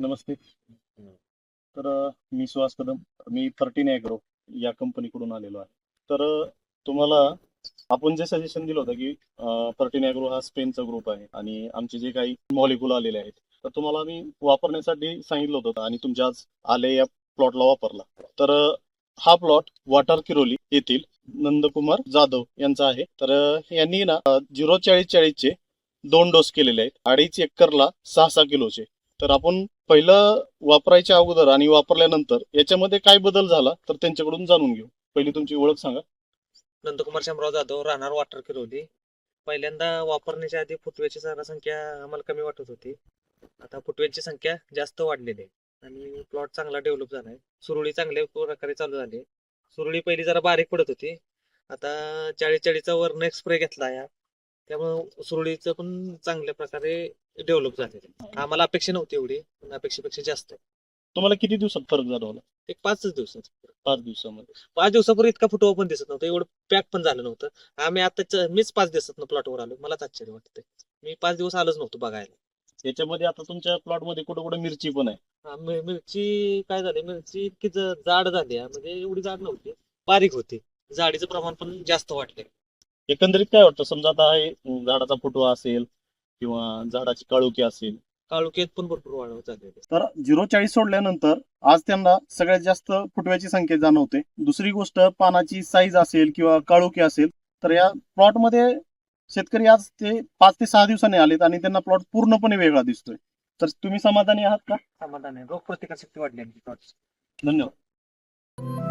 नमस्ते. तर मी सुहास कदम. मी थर्टीन ॲग्रो या कंपनीकडून आलेलो आहे. तर तुम्हाला आपण जे सजेशन दिलं होतं की थर्टीन ॲग्रो हा स्पेनचा ग्रुप आहे आणि आमचे जे काही मॉलिक्युल आलेले आहेत तर तुम्हाला आम्ही वापरण्यासाठी सांगितलं होतं आणि तुमच्या आज आले या प्लॉटला वापरला. तर हा प्लॉट वाटर किरोली येथील नंदकुमार जाधव यांचा आहे. तर यांनी ना झिरो चाळीस चाळीसचे दोन डोस केलेले आहेत. अडीच एकरला सहा सहा किलोचे. तर आपण पहिलं वापरायच्या अगोदर आणि वापरल्यानंतर याच्यामध्ये काय बदल झाला तर त्यांच्याकडून जाणून घेऊ. पहिली तुमची ओळख सांगा. नंदकुमार शामराव जाधव राहणार वाटर किरवली पहिल्यांदा वापरण्याच्या आधी फुटव्याची जरा संख्या आम्हाला कमी वाटत होती. आता फुटव्यांची संख्या जास्त वाढलेली आहे. आणि प्लॉट चांगला डेव्हलप झाला आहे सुरळी चांगल्या प्रकारे चालू झाली. आहे. सुरळी पहिली जरा बारीक पडत होती. आता चाळीस चाळीसचा वर नेक्स्ट स्प्रे घेतला या. त्यामुळे सुरळीचं पण चांगल्या प्रकारे डेव्हलप झालेलं आहे. आम्हाला अपेक्षा नव्हती एवढी पण अपेक्षेपेक्षा जास्त आहे. तुम्हाला किती दिवसात फरक जाणवला? एक पाचच दिवसात. पाच दिवसामध्ये. पाच दिवसापूर्वी इतका फुटवा पण दिसत नव्हतं एवढं पॅक पण झालं नव्हतं. आम्ही आता मीच पाच दिवसात प्लॉटवर आलो. मलाच आश्चर्य वाटतंय. मी पाच दिवस आलोच नव्हतो बघायला. याच्यामध्ये आता तुमच्या प्लॉटमध्ये कुठे कुठे मिरची पण आहे. हा, मिर- मिरची काय झाली मिरची इतकी ज- जाड झाली आहे, म्हणजे एवढी जाड नव्हती. बारीक होती. जाडीचं प्रमाण पण जास्त वाटलंय एकंदरीत काय वाटतं? समजा आता हे झाडाचा फुटवा असेल किंवा झाडाची काळुकी असेल. काळुकेत पण भरपूर वाढ झालेली तर झिरो चाळीस सोडल्यानंतर आज त्यांना सगळ्यात जास्त फुटव्याची संख्या जाणवते. दुसरी गोष्ट पानाची साईज असेल किंवा काळोखी असेल तर या प्लॉटमध्ये शेतकरी आज ते पाच ते सहा दिवसांनी आलेत आणि त्यांना प्लॉट पूर्णपणे वेगळा दिसतोय. तर तुम्ही समाधानी आहात का? समाधान आहे. रोग प्रतिकार शक्ती वाढली आहे प्लॉट धन्यवाद.